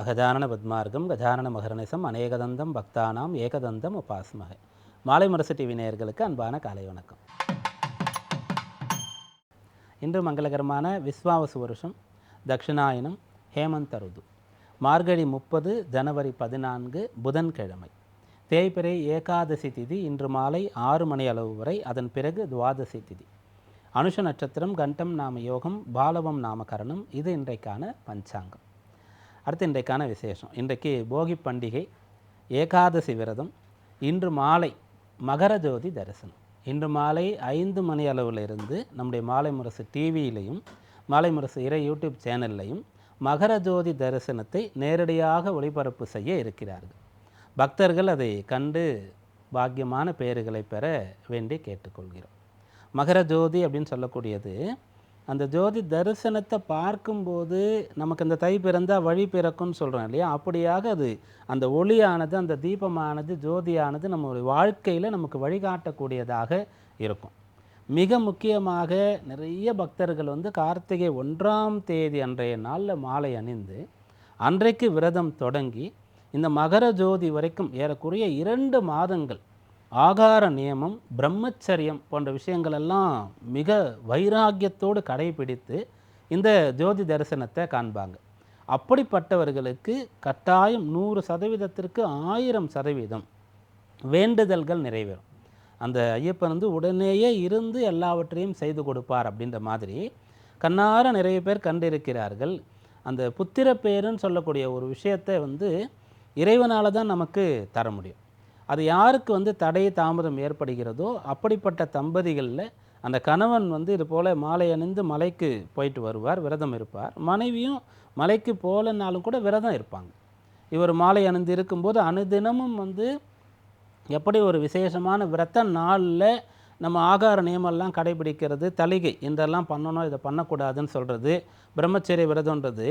அகஜானன பத்மார்க்கம் கஜானன மகரணிசம் அநேகதந்தம் பக்தானாம் ஏகதந்தம் உபாஸ்மகை மாலை முரசு டிவி நேயர்களுக்கு அன்பான காலை வணக்கம். இன்று மங்களகரமான விஸ்வாவசு வருஷம் தக்ஷிணாயனம் ஹேமந்த ருது. மார்கழி முப்பது ஜனவரி பதினான்கு புதன்கிழமை. தேய்பிறை ஏகாதசி திதி இன்று மாலை ஆறு மணி அளவு வரை அதன் பிறகு துவாதசி திதி. அனுஷ நட்சத்திரம் கண்டம் நாம யோகம் பாலவம் நாமகரணம் இது இன்றைக்கான பஞ்சாங்கம். அடுத்து இன்றைக்கான விசேஷம். இன்றைக்கு போகி பண்டிகை ஏகாதசி விரதம் இன்று மாலை மகர ஜோதி தரிசனம். இன்று மாலை ஐந்து மணி அளவிலிருந்து நம்முடைய மாலை முரசு டிவியிலையும் மாலை முரசு இறை யூடியூப் சேனல்லையும் மகர ஜோதி தரிசனத்தை நேரடியாக ஒளிபரப்பு செய்ய இருக்கிறார்கள். பக்தர்கள் அதை கண்டு பாக்கியமான பெயர்களை பெற வேண்டி கேட்டுக்கொள்கிறோம். மகர ஜோதி அப்படின்னு சொல்லக்கூடியது அந்த ஜோதி தரிசனத்தை பார்க்கும்போது நமக்கு அந்த தை பிறந்தால் வழி பிறக்கும்னு சொல்கிறோம் இல்லையா? அப்படியாக அது அந்த ஒளியானது அந்த தீபமானது ஜோதியானது நம்மளுடைய வாழ்க்கையில் நமக்கு வழிகாட்டக்கூடியதாக இருக்கும். மிக முக்கியமாக நிறைய பக்தர்கள் வந்து கார்த்திகை ஒன்றாம் தேதி அன்றைய நாளில் மாலை அணிந்து அன்றைக்கு விரதம் தொடங்கி இந்த மகர ஜோதி வரைக்கும் ஏறக்குறைய இரண்டு மாதங்கள் ஆகார நியமம் பிரம்மச்சரியம் போன்ற விஷயங்களெல்லாம் மிக வைராக்கியத்தோடு கடைபிடித்து இந்த ஜோதி தரிசனத்தை காண்பாங்க. அப்படிப்பட்டவர்களுக்கு கட்டாயம் நூறு சதவீதத்திற்கு ஆயிரம் சதவீதம் வேண்டுதல்கள் நிறைவேறும். அந்த ஐயப்பன் வந்து உடனேயே இருந்து எல்லாவற்றையும் செய்து கொடுப்பார் அப்படின்ற மாதிரி கண்ணார நிறைய பேர் கண்டிருக்கிறார்கள். அந்த புத்திர பேருன்னு சொல்லக்கூடிய ஒரு விஷயத்தை வந்து இறைவனால் தான் நமக்கு தர முடியும். அது யாருக்கு வந்து தடை தாமதம் ஏற்படுகிறதோ அப்படிப்பட்ட தம்பதிகளில் அந்த கணவன் வந்து இது போல் மாலை அணிந்து மலைக்கு போயிட்டு வருவார் விரதம் இருப்பார். மனைவியும் மலைக்கு போகலனாலும் கூட விரதம் இருப்பாங்க. இவர் மாலை அணிந்து இருக்கும்போது அனுதினமும் வந்து எப்படி ஒரு விசேஷமான விரத நாளில் நம்ம ஆகார நியமெல்லாம் கடைபிடிக்கிறது தலிகை இதெல்லாம் பண்ணணும் இதை பண்ணக்கூடாதுன்னு சொல்கிறது பிரம்மச்சரிய விரதம்ன்றது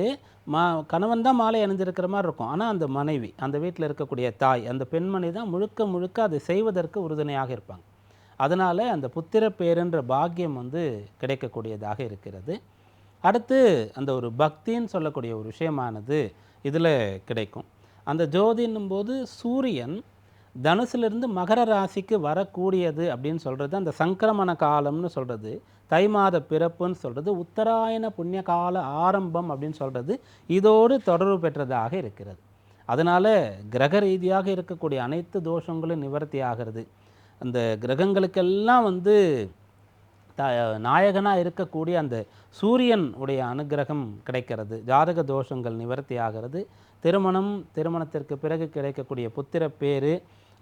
மா கணவன் தான் மாலை அணிஞ்சிருக்கிற மாதிரி இருக்கும். ஆனால் அந்த மனைவி அந்த வீட்டில் இருக்கக்கூடிய தாய் அந்த பெண்மணி தான் முழுக்க முழுக்க அதை செய்வதற்கு உறுதுணையாக இருப்பாங்க. அதனால் அந்த புத்திர பேருன்ற பாக்கியம் வந்து கிடைக்கக்கூடியதாக இருக்கிறது. அடுத்து அந்த ஒரு பக்தின்னு சொல்லக்கூடிய ஒரு விஷயமானது இதில் கிடைக்கும். அந்த ஜோதின்னும் போது சூரியன் தனுசிலிருந்து மகர ராசிக்கு வரக்கூடியது அப்படின்னு சொல்கிறது அந்த சங்கிரமண காலம்னு சொல்கிறது தை மாத பிறப்புன்னு சொல்கிறது உத்தராயண புண்ணிய கால ஆரம்பம் அப்படின்னு சொல்கிறது இதோடு தொடர்பு பெற்றதாக இருக்கிறது. அதனால் கிரக ரீதியாக இருக்கக்கூடிய அனைத்து தோஷங்களும் நிவர்த்தி ஆகிறது. அந்த கிரகங்களுக்கெல்லாம் வந்து த நாயகனாக இருக்கக்கூடிய அந்த சூரியன் உடைய அனுகிரகம் கிடைக்கிறது. ஜாதக தோஷங்கள் நிவர்த்தி ஆகிறது. திருமணம் திருமணத்திற்கு பிறகு கிடைக்கக்கூடிய புத்திர பேர்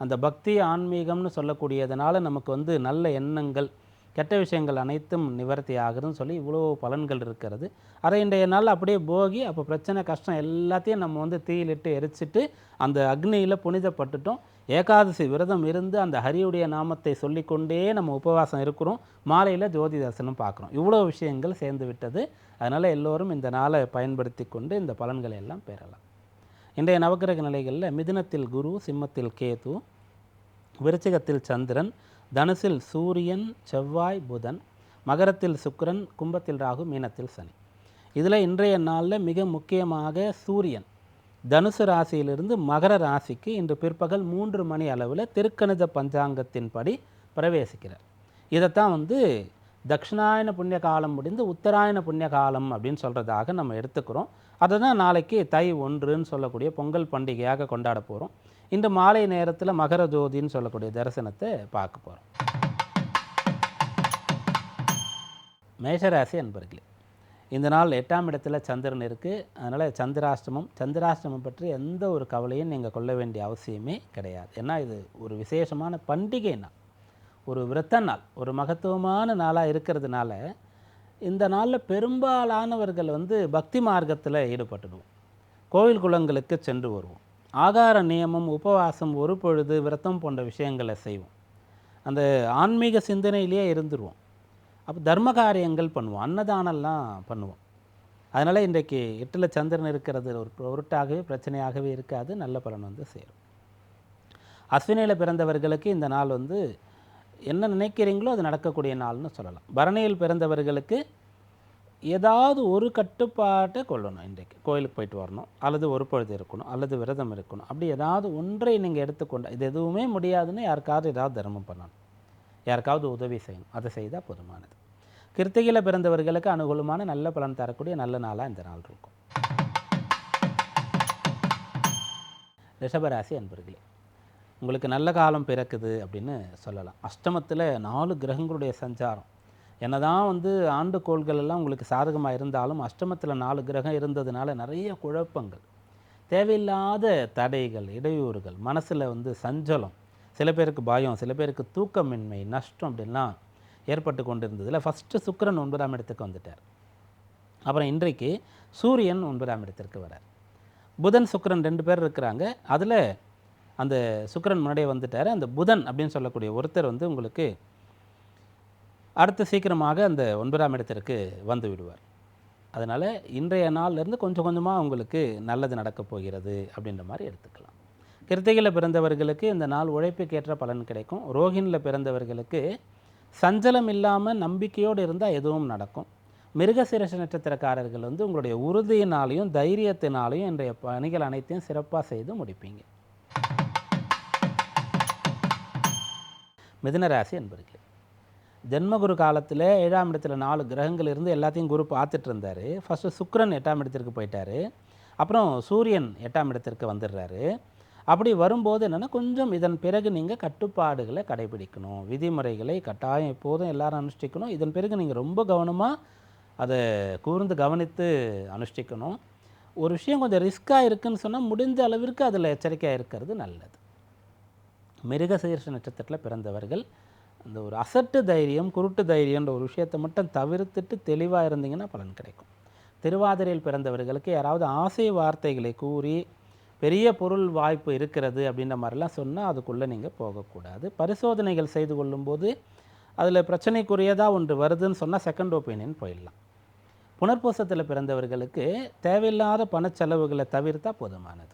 அந்த பக்தி ஆன்மீகம்னு சொல்லக்கூடியதுனால நமக்கு வந்து நல்ல எண்ணங்கள் கெட்ட விஷயங்கள் அனைத்தும் நிவர்த்தி ஆகுதுன்னு சொல்லி இவ்வளோ பலன்கள் இருக்கிறது. அதை இன்றைய நாள் அப்படியே போகி அப்போ பிரச்சனை கஷ்டம் எல்லாத்தையும் நம்ம வந்து தீயிலிட்டு எரிச்சிட்டு அந்த அக்னியில் புனிதப்பட்டுட்டோம். ஏகாதசி விரதம் இருந்து அந்த ஹரியுடைய நாமத்தை சொல்லிக்கொண்டே நம்ம உபவாசம் இருக்கிறோம். மாலையில் ஜோதி தரிசனம் பார்க்குறோம். இவ்வளோ விஷயங்கள் சேர்ந்து விட்டது. அதனால் எல்லோரும் இந்த நாளை பயன்படுத்தி கொண்டு இந்த பலன்களை எல்லாம் பெறலாம். இன்றைய நவக்கிரக நிலைகளில் மிதுனத்தில் குரு சிம்மத்தில் கேது விருச்சிகத்தில் சந்திரன் தனுசில் சூரியன் செவ்வாய் புதன் மகரத்தில் சுக்கிரன் கும்பத்தில் ராகு மீனத்தில் சனி. இதில் இன்றைய நாளில் மிக முக்கியமாக சூரியன். தனுசு ராசியிலிருந்து மகர ராசிக்கு இன்று பிற்பகல் மூன்று மணி அளவில் திருக்கணித பஞ்சாங்கத்தின்படி பிரவேசிக்கிறார். இதைத்தான் வந்து தக்ஷிணாயன புண்ணிய காலம் முடிந்து உத்தராயண புண்ணிய காலம் அப்படின்னு சொல்கிறதாக நம்ம எடுத்துக்கிறோம். அதை தான் நாளைக்கு தை ஒன்றுன்னு சொல்லக்கூடிய பொங்கல் பண்டிகையாக கொண்டாட போகிறோம் இன்று மாலை நேரத்தில் மகர ஜோதின்னு சொல்லக்கூடிய தரிசனத்தை பார்க்க போகிறோம் மேஷராசி அன்பர்களே இந்த நாள் எட்டாம் இடத்துல சந்திரன் இருக்குது அதனால் சந்திராஷ்டமம் சந்திராஷ்டமம் பற்றி எந்த ஒரு கவலையும் நீங்கள் கொள்ள வேண்டிய அவசியமே கிடையாது. ஏன்னா இது ஒரு விசேஷமான பண்டிகை நாள். ஒரு விரத்த நாள். ஒரு மகத்துவமான நாளாக இருக்கிறதுனால இந்த நாளில் பெரும்பாலானவர்கள் வந்து பக்தி மார்க்கத்தில் ஈடுபட்டுடுவோம். கோவில் குளங்களுக்கு சென்று வருவோம். ஆகார நியமம் உபவாசம் ஒரு பொழுது விரதம் போன்ற விஷயங்களை செய்வோம். அந்த ஆன்மீக சிந்தனையிலேயே இருந்துருவோம். அப்போ தர்ம காரியங்கள் பண்ணுவோம். அன்னதானம்லாம் பண்ணுவோம். அதனால் இன்றைக்கு எட்டில் சந்திரன் இருக்கிறது ஒரு பொருட்டாகவே பிரச்சனையாகவே இருக்காது. நல்ல பலன் வந்து சேரும். அஸ்வினியில் பிறந்தவர்களுக்கு இந்த நாள் வந்து என்ன நினைக்கிறீங்களோ அது நடக்கக்கூடிய நாள்னு சொல்லலாம். பரணியில் பிறந்தவர்களுக்கு ஏதாவது ஒரு கட்டுப்பாட்டை கொள்ளணும் இன்றைக்கு. கோயிலுக்கு போயிட்டு வரணும் அல்லது ஒரு பொழுது இருக்கணும் அல்லது விரதம் இருக்கணும். அப்படி ஏதாவது ஒன்றை நீங்கள் எடுத்துக்கொண்டால் இது எதுவுமே முடியாதுன்னு யாருக்காவது ஏதாவது தர்மம் பண்ணணும். யாருக்காவது உதவி செய்யணும். அதை செய்தால் போதுமானது. கிருத்திகையில் பிறந்தவர்களுக்கு அனுகூலமான நல்ல பலன் தரக்கூடிய நல்ல நாளாக இந்த நாள் இருக்கும். ரிஷபராசி அன்பர்களே உங்களுக்கு நல்ல காலம் பிறக்குது அப்படின்னு சொல்லலாம். அஷ்டமத்தில் நாலு கிரகங்களுடைய சஞ்சாரம். என்னதான் வந்து ஆண்டு கோள்கள் எல்லாம் உங்களுக்கு சாதகமாக இருந்தாலும் அஷ்டமத்தில் நாலு கிரகம் இருந்ததுனால நிறைய குழப்பங்கள். தேவையில்லாத தடைகள் இடையூறுகள் மனசில் வந்து சஞ்சலம் சில பேருக்கு பயம் சில பேருக்கு தூக்கமின்மை நஷ்டம் அப்படின்லாம் ஏற்பட்டு கொண்டு இருந்ததில் ஃபஸ்ட்டு சுக்கரன் ஒன்பதாம் இடத்துக்கு வந்துட்டார். அப்புறம் இன்றைக்கு சூரியன் ஒன்பதாம் இடத்திற்கு வரார் புதன் சுக்கிரன் ரெண்டு பேர் இருக்கிறாங்க. அதில் அந்த சுக்கரன் முன்னாடியே வந்துட்டார். அந்த புதன் அப்படின்னு சொல்லக்கூடிய ஒருத்தர் வந்து உங்களுக்கு அடுத்து சீக்கிரமாக அந்த ஒன்பதாம் இடத்திற்கு வந்து விடுவார். அதனால் இன்றைய நாள்லேருந்து கொஞ்சம் கொஞ்சமாக உங்களுக்கு நல்லது நடக்கப் போகிறது அப்படின்ற மாதிரி எடுத்துக்கலாம். கிருத்திகையில் பிறந்தவர்களுக்கு இந்த நாள் உழைப்புக்கேற்ற பலன் கிடைக்கும். ரோஹினில் பிறந்தவர்களுக்கு சஞ்சலம் இல்லாமல் நம்பிக்கையோடு இருந்தால் எதுவும் நடக்கும். மிருகசீரஷ நட்சத்திரக்காரர்கள் வந்து உங்களுடைய உறுதியினாலையும் தைரியத்தினாலையும் இன்றைய பணிகள் அனைத்தையும் சிறப்பாக செய்து முடிப்பீங்க. மிதுனராசி என்பர்களே ஜென்மகுரு காலத்தில் ஏழாம் இடத்துல நாலு கிரகங்கள் இருந்து எல்லாத்தையும் குரு பார்த்துட்டு இருந்தார் ஃபஸ்ட்டு சுக்கிரன் எட்டாம் இடத்திற்கு போயிட்டார். அப்புறம் சூரியன் எட்டாம் இடத்திற்கு வந்துடுறாரு. அப்படி வரும்போது என்னென்னா கொஞ்சம் இதன் பிறகு நீங்கள் கட்டுப்பாடுகளை கடைபிடிக்கணும். விதிமுறைகளை கட்டாயம் எப்போதும் எல்லாரும் அனுஷ்டிக்கணும். இதன் பிறகு நீங்கள் ரொம்ப கவனமாக அதை கூர்ந்து கவனித்து அனுஷ்டிக்கணும். ஒரு விஷயம் கொஞ்சம் ரிஸ்க்காக இருக்குன்னு சொன்னால் முடிஞ்ச அளவிற்கு அதில் எச்சரிக்கையாக இருக்கிறது நல்லது. மிருகசீர்ஷ நட்சத்திரத்தில் பிறந்தவர்கள் அந்த ஒரு அசட்டு தைரியம் குருட்டு தைரியன்ற ஒரு விஷயத்தை மட்டும் தவிர்த்துட்டு தெளிவாக இருந்தீங்கன்னா பலன் கிடைக்கும். திருவாதிரையில் பிறந்தவர்களுக்கு யாராவது ஆசை வார்த்தைகளை கூறி பெரிய பொருள் வாய்ப்பு இருக்கிறது அப்படின்ற மாதிரிலாம் சொன்னால் அதுக்குள்ளே நீங்கள் போகக்கூடாது. பரிசோதனைகள் செய்து கொள்ளும்போது அதில் பிரச்சனைக்குரியதாக ஒன்று வருதுன்னு சொன்னால் செகண்ட் ஒப்பீனியன் போயிடலாம். புனர்பூசத்தில் பிறந்தவர்களுக்கு தேவையில்லாத பணச்செலவுகளை தவிர்த்தா போதுமானது.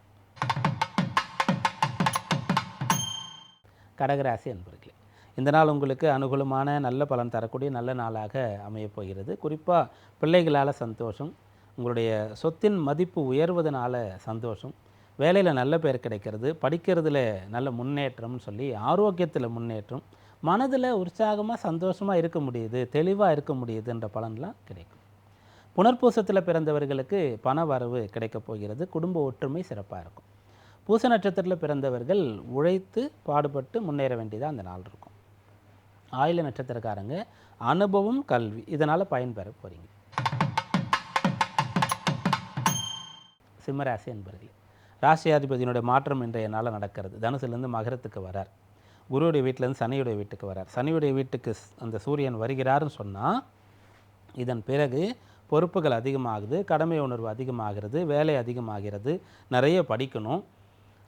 கடகராசி அன்பர்களே இந்த நாள் உங்களுக்கு அனுகூலமான நல்ல பலன் தரக்கூடிய நல்ல நாளாக அமையப் போகிறது. குறிப்பாக பிள்ளைகளால் சந்தோஷம் உங்களுடைய சொத்தின் மதிப்பு உயர்வதனால சந்தோஷம் வேலையில் நல்ல பேர் கிடைக்கிறது படிக்கிறதுல நல்ல முன்னேற்றம்னு சொல்லி ஆரோக்கியத்தில் முன்னேற்றம் மனதில் உற்சாகமாக சந்தோஷமாக இருக்க முடியுது தெளிவாக இருக்க முடியுதுன்ற பலன்லாம் கிடைக்கும். புனர்பூசத்தில் பிறந்தவர்களுக்கு பண வரவு கிடைக்கப் போகிறது குடும்ப ஒற்றுமை சிறப்பாக இருக்கும். பூச நட்சத்திரத்தில் பிறந்தவர்கள் உழைத்து பாடுபட்டு முன்னேற வேண்டியதாக அந்த நாள் இருக்கும். ஆயில நட்சத்திரக்காரங்க அனுபவம் கல்வி. இதனால் பயன்பெற போகிறீங்க சிம்மராசி என்பர்களே ராசியாதிபதியினுடைய மாற்றம் இன்றைய நாளில் நடக்கிறது. தனுசுலேருந்து மகரத்துக்கு வரார். குருவுடைய வீட்டிலேருந்து சனியுடைய வீட்டுக்கு வரார். சனியுடைய வீட்டுக்கு அந்த சூரியன் வருகிறாருன்னு சொன்னால் இதன் பிறகு பொறுப்புகள் அதிகமாகுது கடமை உணர்வு அதிகமாகிறது வேலை அதிகமாகிறது நிறைய படிக்கணும்.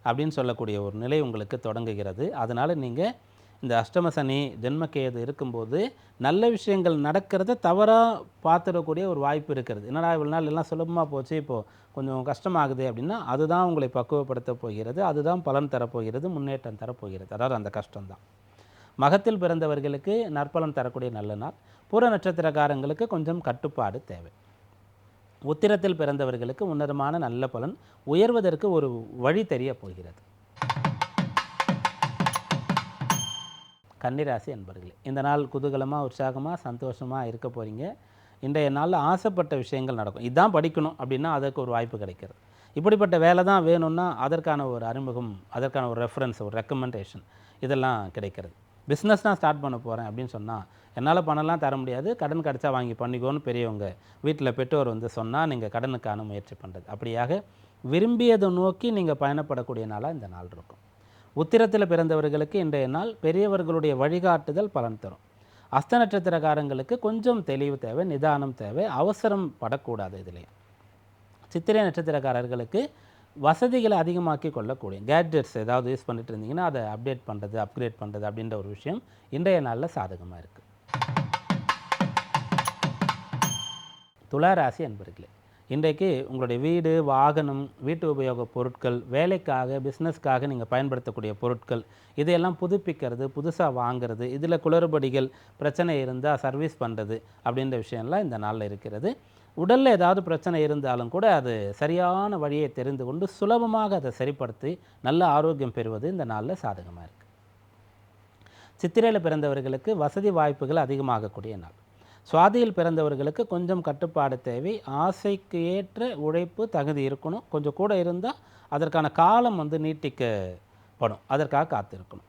அப்படின்னு சொல்லக்கூடிய ஒரு நிலை உங்களுக்கு தொடங்குகிறது. அதனால் நீங்கள் இந்த அஷ்டம சனி ஜென்மக்கேது இருக்கும்போது நல்ல விஷயங்கள் நடக்கிறத தவறாக பார்த்துடக்கூடிய ஒரு வாய்ப்பு இருக்கிறது. என்னடா இவ்வளோ நாள் எல்லாம் சுலபமாக போச்சு இப்போது கொஞ்சம் கஷ்டமாகுது அப்படின்னா அதுதான் உங்களை பக்குவப்படுத்த போகிறது. அதுதான் பலன் தரப்போகிறது முன்னேற்றம் தரப்போகிறது. அதாவது அந்த கஷ்டம்தான். மகத்தில் பிறந்தவர்களுக்கு நற்பலன் தரக்கூடிய நல்ல நாள். பூர நட்சத்திரக்காரங்களுக்கு கொஞ்சம் கட்டுப்பாடு தேவை. உத்திரத்தில் பிறந்தவர்களுக்கு உன்னதமான நல்ல பலன் உயர்வதற்கு ஒரு வழி தெரிய போகிறது. கன்னிராசி அன்பர்களே இந்த நாள் குதூகலமாக உற்சாகமாக சந்தோஷமாக இருக்க போகிறீங்க இன்றைய நாளில் ஆசைப்பட்ட விஷயங்கள் நடக்கும். இதுதான் படிக்கணும் அப்படின்னா அதற்கு ஒரு வாய்ப்பு கிடைக்கிறது. இப்படிப்பட்ட வேலை தான் வேணும்னா அதற்கான ஒரு அறிமுகம் அதற்கான ஒரு ரெஃபரன்ஸ் ஒரு ரெக்கமெண்டேஷன் இதெல்லாம் கிடைக்கிறது. பிஸ்னஸ் தான் ஸ்டார்ட் பண்ண போகிறேன் அப்படின்னு சொன்னால் என்னால் பணம்லாம் தர முடியாது கடன் கிடச்சா வாங்கி பண்ணிக்கோன்னு பெரியவங்க வீட்டில் பெற்றோர் வந்து சொன்னால் நீங்கள் கடனுக்கான முயற்சி பண்ணுறது அப்படியாக விரும்பியதை நோக்கி நீங்கள் பயணப்படக்கூடிய நாளாக இந்த நாள் இருக்கும். உத்திரத்தில் பிறந்தவர்களுக்கு இன்றைய நாள் பெரியவர்களுடைய வழிகாட்டுதல் பலன் தரும். அஸ்த நட்சத்திரக்காரங்களுக்கு கொஞ்சம் தெளிவு தேவை நிதானம் தேவை அவசரம் படக்கூடாது இதுலேயும் சித்திரை நட்சத்திரக்காரர்களுக்கு வசதிகளை அதிகமாக்கி கொள்ளக்கூடிய கேட்ஜெட்ஸ் ஏதாவது யூஸ் பண்ணிட்டு இருந்தீங்கன்னா அதை அப்டேட் பண்ணுறது அப்கிரேட் பண்ணுறது அப்படின்ற ஒரு விஷயம் இன்றைய நாளில் சாதகமாக இருக்குது துளாராசி அன்பர்களே இன்றைக்கு உங்களுடைய வீடு வாகனம் வீட்டு உபயோகப் பொருட்கள் வேலைக்காக பிஸ்னஸ்க்காக நீங்கள் பயன்படுத்தக்கூடிய பொருட்கள் இதையெல்லாம் புதுப்பிக்கிறது புதுசாக வாங்குறது இதில் குளறுபடிகள் பிரச்சனை இருந்தால் சர்வீஸ் பண்ணுறது அப்படின்ற விஷயம்லாம் இந்த நாளில் இருக்கிறது. உடலில் ஏதாவது பிரச்சனை இருந்தாலும் கூட அது சரியான வழியை தெரிந்து கொண்டு சுலபமாக அதை சரிப்படுத்தி நல்ல ஆரோக்கியம் பெறுவது இந்த நாளில் சாதகமாக இருக்குது சித்திரையில் பிறந்தவர்களுக்கு வசதி வாய்ப்புகள் அதிகமாகக்கூடிய நாள். சுவாதியில் பிறந்தவர்களுக்கு கொஞ்சம் கட்டுப்பாடு தேவை. ஆசைக்கு ஏற்ற உழைப்பு தகுதி இருக்கணும். கொஞ்சம் கூட இருந்தால் அதற்கான காலம் வந்து நீட்டிக்கப்படும். அதற்காக காத்திருக்கணும்.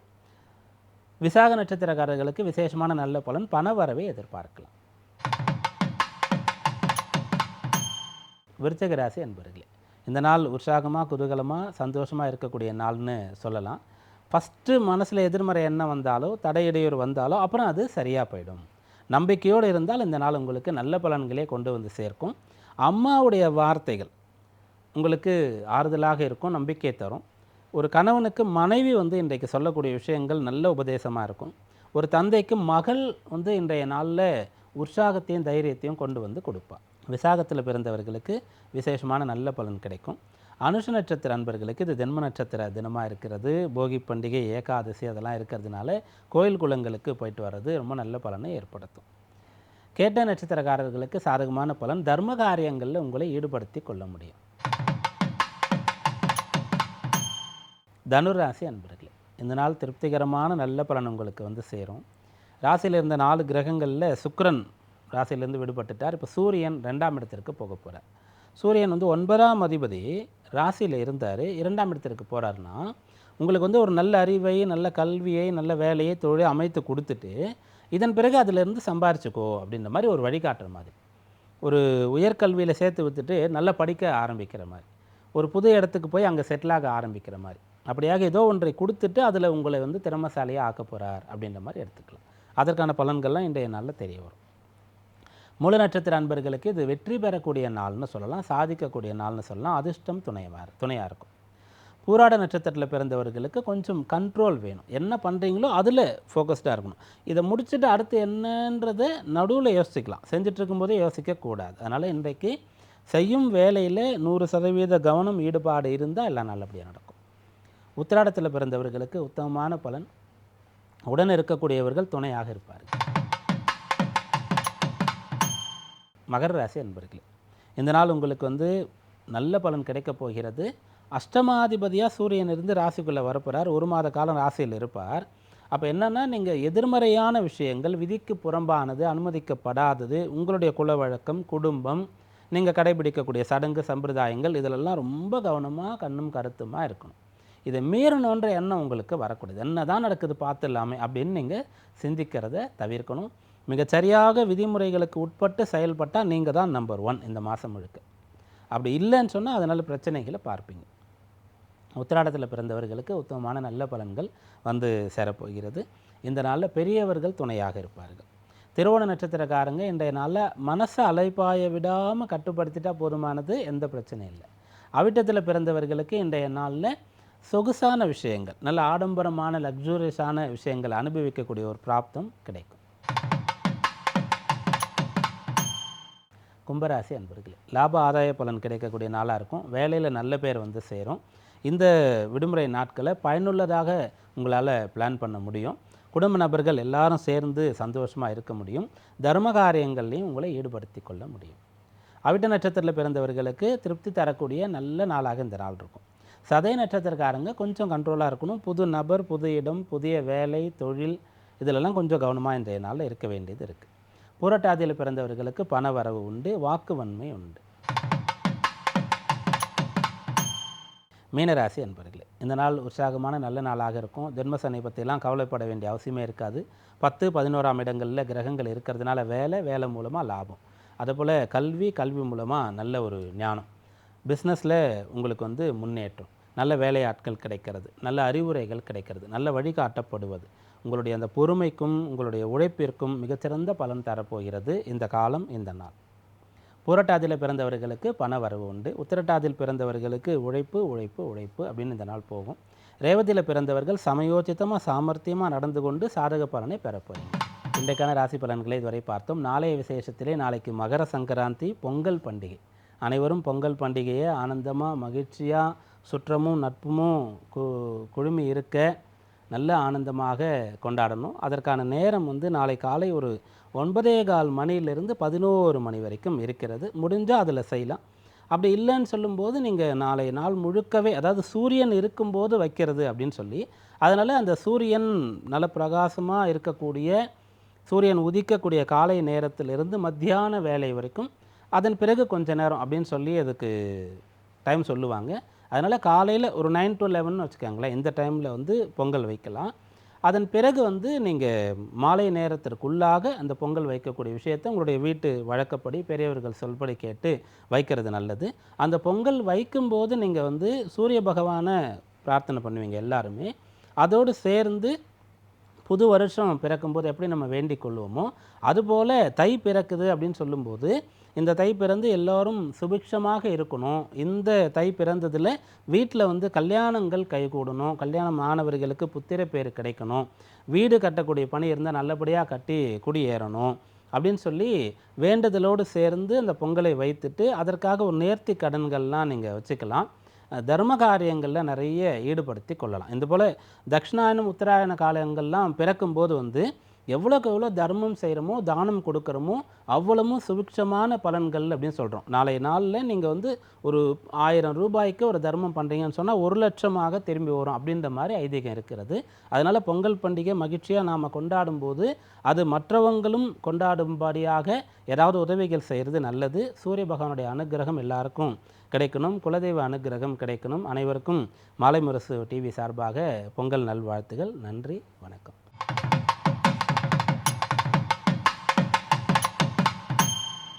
விசாக நட்சத்திரக்காரர்களுக்கு விசேஷமான நல்ல பலன் பண வரவை எதிர்பார்க்கலாம். விருச்சக ராசி அன்பர்களே இந்த நாள் உற்சாகமாக குதூகலமாக சந்தோஷமாக இருக்கக்கூடிய நாள்னு சொல்லலாம். ஃபஸ்ட்டு மனசில் எதிர்மறை எண்ணம் வந்தாலோ தடை இடையூறு வந்தாலோ அப்புறம் அது சரியாக போயிடும். நம்பிக்கையோடு இருந்தால் இந்த நாள் உங்களுக்கு நல்ல பலன்களே கொண்டு வந்து சேர்க்கும். அம்மாவுடைய வார்த்தைகள் உங்களுக்கு ஆறுதலாக இருக்கும் நம்பிக்கை தரும். ஒரு கணவனுக்கு மனைவி வந்து இன்றைக்கு சொல்லக்கூடிய விஷயங்கள் நல்ல உபதேசமாக இருக்கும். ஒரு தந்தைக்கு மகள் வந்து இன்றைய நாளில் உற்சாகத்தையும் தைரியத்தையும் கொண்டு வந்து கொடுப்பாள் விசாகத்தில் பிறந்தவர்களுக்கு விசேஷமான நல்ல பலன் கிடைக்கும். அனுஷ நட்சத்திர அன்பர்களுக்கு இது ஜென்ம நட்சத்திர தினமாக இருக்கிறது. போகி பண்டிகை ஏகாதசி அதெல்லாம் இருக்கிறதுனால கோயில் குளங்களுக்கு போயிட்டு வர்றது ரொம்ப நல்ல பலனை ஏற்படுத்தும். கேட்ட நட்சத்திரக்காரர்களுக்கு சாதகமான பலன் தர்ம காரியங்களில் உங்களை ஈடுபடுத்தி கொள்ள முடியும். தனுராசி அன்பர்களே இந்த நாள் திருப்திகரமான நல்ல பலன் உங்களுக்கு வந்து சேரும். ராசியில் இருந்த நாலு கிரகங்களில் சுக்கரன் ராசியிலேருந்து விடுபட்டுட்டார். இப்போ சூரியன் ரெண்டாம் இடத்திற்கு போக போகிறார் சூரியன் வந்து ஒன்பதாம் அதிபதி ராசியில் இருந்தார். இரண்டாம் இடத்திற்கு போகிறாருன்னா உங்களுக்கு வந்து ஒரு நல்ல அறிவை நல்ல கல்வியை நல்ல வேலையை தொழிலை அமைத்து கொடுத்துட்டு இதன் பிறகு அதிலிருந்து சம்பாரிச்சுக்கோ அப்படின்ற மாதிரி ஒரு வழிகாட்டுற மாதிரி. ஒரு உயர்கல்வியில் சேர்த்து விட்டுட்டு நல்லா படிக்க ஆரம்பிக்கிற மாதிரி. ஒரு புது இடத்துக்கு போய் அங்கே செட்டிலாக ஆரம்பிக்கிற மாதிரி. அப்படியாக ஏதோ ஒன்றை கொடுத்துட்டு அதில் உங்களை வந்து திறமசாலியாக ஆக்க போகிறார் அப்படின்ற மாதிரி எடுத்துக்கலாம். அதற்கான பலன்கள்லாம் இன்றைய நாளில் தெரிய வரும். மூல நட்சத்திர அன்பர்களுக்கு இது வெற்றி பெறக்கூடிய நாள்னு சொல்லலாம் சாதிக்கக்கூடிய நாள்னு சொல்லலாம் அதிர்ஷ்டம் துணையாக துணையாக இருக்கும். பூராட நட்சத்திரத்தில் பிறந்தவர்களுக்கு கொஞ்சம் கண்ட்ரோல் வேணும். என்ன பண்ணுறீங்களோ அதில் ஃபோக்கஸ்டாக இருக்கணும். இதை முடிச்சுட்டு அடுத்து என்னன்றதை நடுவில் யோசிக்கலாம். செஞ்சுட்டு இருக்கும்போதே யோசிக்கக்கூடாது அதனால் இன்றைக்கு செய்யும் வேலையில் நூறு சதவீத கவனம் ஈடுபாடு இருந்தால் எல்லாம் நல்லபடியாக நடக்கும். உத்திராடத்தில் பிறந்தவர்களுக்கு உத்தமமான பலன். உடன் இருக்கக்கூடியவர்கள் துணையாக இருப்பார்கள். மகர ராசி அன்பர்களே இந்த நாள் உங்களுக்கு வந்து நல்ல பலன் கிடைக்கப் போகிறது. அஷ்டமாதிபதியாக சூரியன் இருந்து ராசிக்குள்ளே வரப்போகிறார் ஒரு மாத காலம் ராசியில் இருப்பார். அப்போ என்னென்னா நீங்கள் எதிர்மறையான விஷயங்கள் விதிக்கு புறம்பானது அனுமதிக்கப்படாதது உங்களுடைய குல வழக்கம் குடும்பம் நீங்கள் கடைபிடிக்கக்கூடிய சடங்கு சம்பிரதாயங்கள் இதிலெல்லாம் ரொம்ப கவனமாக கண்ணும் கருத்துமாக இருக்கணும். இதை மீறணுன்ற எண்ணம் உங்களுக்கு வரக்கூடாது. என்ன தான் நடக்குது பார்த்துடலாமே அப்படின்னு நீங்கள் சிந்திக்கிறத தவிர்க்கணும். மிகச்சரியாக விதிமுறைகளுக்கு உட்பட்டு செயல்பட்டால் நீங்கள் தான் நம்பர் ஒன் இந்த மாதம் முழுக்க. அப்படி இல்லைன்னு சொன்னால் அதனால் பிரச்சனைகளை பார்ப்பீங்க. உத்திராடத்தில் பிறந்தவர்களுக்கு உத்தமமான நல்ல பலன்கள் வந்து சேரப்போகிறது. இந்த நாளில் பெரியவர்கள் துணையாக இருப்பார்கள். திருவோண நட்சத்திரக்காரங்க இன்றைய நாளில் மனசை அலைப்பாய விடாமல் கட்டுப்படுத்திட்டால் போதுமானது எந்த பிரச்சனையும் இல்லை. அவிட்டத்தில் பிறந்தவர்களுக்கு இன்றைய நாளில் சொகுசான விஷயங்கள் நல்ல ஆடம்பரமான லக்ஸூரியஸான விஷயங்களை அனுபவிக்கக்கூடிய ஒரு பிராப்தம் கிடைக்கும். கும்பராசி அன்பர்களே லாப ஆதாய பலன் கிடைக்கக்கூடிய நாளாக இருக்கும். வேலையில் நல்ல பேர் வந்து சேரும். இந்த விடுமுறை நாட்களை பயனுள்ளதாக உங்களால் பிளான் பண்ண முடியும். குடும்ப நபர்கள் எல்லாரும் சேர்ந்து சந்தோஷமாக இருக்க முடியும். தர்ம காரியங்கள்லையும் உங்களை ஈடுபடுத்தி கொள்ள முடியும். அவிட்ட நட்சத்திரத்தில் பிறந்தவர்களுக்கு திருப்தி தரக்கூடிய நல்ல நாளாக இந்த நாள் இருக்கும். சதய நட்சத்திரக்காரங்க கொஞ்சம் கண்ட்ரோலாக இருக்கணும். புது நபர் புது இடம் புதிய வேலை தொழில் இதிலெல்லாம் கொஞ்சம் கவனமாக இன்றைய நாளில் இருக்க வேண்டியது இருக்குது புரட்டாதியில் பிறந்தவர்களுக்கு பண வரவு உண்டு வாக்குவன்மை உண்டு. மீனராசி அன்பர்களே இந்த நாள் உற்சாகமான நல்ல நாளாக இருக்கும். ஜென்மசனை பற்றிலாம் கவலைப்பட வேண்டிய அவசியமே இருக்காது. பத்து பதினோராம் இடங்களில் கிரகங்கள் இருக்கிறதுனால வேலை வேலை மூலமாக லாபம். அதேபோல் கல்வி கல்வி மூலமாக நல்ல ஒரு ஞானம். பிஸ்னஸில் உங்களுக்கு வந்து முன்னேற்றம். நல்ல வேலையாட்கள் கிடைக்கிறது நல்ல அறிவுரைகள் கிடைக்கிறது நல்ல வழிகாட்டப்படுவது. உங்களுடைய அந்த பொறுமைக்கும் உங்களுடைய உழைப்பிற்கும் மிகச்சிறந்த பலன் தரப்போகிறது இந்த காலம் இந்த நாள். புரட்டாதியில் பிறந்தவர்களுக்கு பண வரவு உண்டு. உத்திரட்டாதியில் பிறந்தவர்களுக்கு உழைப்பு உழைப்பு உழைப்பு அப்படின்னு இந்த நாள் போகும். ரேவதியில் பிறந்தவர்கள் சமயோச்சிதமாக சாமர்த்தியமாக நடந்து கொண்டு சாதக பலனை பெறப்போறீங்க இன்றைக்கான ராசி பலன்களை இதுவரை பார்த்தோம். நாளைய விசேஷத்திலே நாளைக்கு மகர சங்கராந்தி பொங்கல் பண்டிகை. அனைவரும் பொங்கல் பண்டிகையை ஆனந்தமாக மகிழ்ச்சியாக சுற்றமும் நட்புமும் கு குழுமி இருக்க நல்ல ஆனந்தமாக கொண்டாடணும். அதற்கான நேரம் வந்து நாளை காலை ஒரு ஒன்பதே கால் மணியிலிருந்து பதினோரு மணி வரைக்கும் இருக்கிறது. முடிஞ்சால் அதில் செய்யலாம். அப்படி இல்லைன்னு சொல்லும்போது நீங்கள் நாளை நாள் முழுக்கவே அதாவது சூரியன் இருக்கும்போது வைக்கிறது அப்படின்னு சொல்லி அதனால் அந்த சூரியன் நல்ல பிரகாசமாக இருக்கக்கூடிய சூரியன் உதிக்கக்கூடிய காலை நேரத்திலிருந்து மத்தியான வேலை வரைக்கும் அதன் பிறகு கொஞ்ச நேரம் அப்படின்னு சொல்லி அதுக்கு டைம் சொல்லுவாங்க. அதனால் காலையில் ஒரு நைன் டு லெவன் வச்சுக்கோங்களேன் இந்த டைமில் வந்து பொங்கல் வைக்கலாம். அதன் பிறகு வந்து நீங்கள் மாலை நேரத்திற்குள்ளாக அந்த பொங்கல் வைக்கக்கூடிய விஷயத்தை உங்களுடைய வீட்டு வழக்கப்படி பெரியவர்கள் சொல்படி கேட்டு வைக்கிறது நல்லது. அந்த பொங்கல் வைக்கும்போது நீங்கள் வந்து சூரிய பகவானை பிரார்த்தனை பண்ணுவீங்க எல்லாருமே. அதோடு சேர்ந்து புது வருஷம் பிறக்கும்போது எப்படி நம்ம வேண்டிக் கொள்வோமோ அதுபோல் தை பிறக்குது அப்படின்னு சொல்லும்போது இந்த தை பிறந்து எல்லோரும் சுபிக்ஷமாக இருக்கணும். இந்த தை பிறந்ததில் வீட்டில் வந்து கல்யாணங்கள் கைகூடணும். கல்யாணம் மாணவர்களுக்கு புத்திர பேர் கிடைக்கணும். வீடு கட்டக்கூடிய பணி இருந்தால் நல்லபடியாக கட்டி குடியேறணும் அப்படின்னு சொல்லி வேண்டுதலோடு சேர்ந்து அந்த பொங்கலை வைத்துட்டு அதற்காக ஒரு நேர்த்தி கடன்கள்லாம் நீங்கள் வச்சுக்கலாம். தர்ம காரியங்களில் நிறைய ஈடுபடுத்தி கொள்ளலாம். இந்த போல் தட்சிணாயனம் உத்தராயண காலங்கள்லாம் பிறக்கும்போது வந்து எவ்வளோக்கு எவ்வளோ தர்மம் செய்கிறோமோ தானம் கொடுக்குறோமோ அவ்வளவும் சுபிக்ஷமான பலன்கள் அப்படின்னு சொல்கிறோம். நாளைய நாளில் நீங்கள் வந்து ஒரு ஆயிரம் ரூபாய்க்கு ஒரு தர்மம் பண்ணுறீங்கன்னு சொன்னால் ஒரு லட்சமாக திரும்பி வரும் அப்படின்ற மாதிரி ஐதீகம் இருக்கிறது. அதனால் பொங்கல் பண்டிகை மகிழ்ச்சியாக நாம் கொண்டாடும் போது அது மற்றவங்களும் கொண்டாடும்படியாக ஏதாவது உதவிகள் செய்கிறது நல்லது. சூரிய பகவானுடைய அனுகிரகம் எல்லாருக்கும். கிடைக்கணும். குலதெய்வ அனுகிரகம் கிடைக்கணும். அனைவருக்கும் மாலை முரசு டிவி சார்பாக பொங்கல் நல்வாழ்த்துகள். நன்றி. வணக்கம்.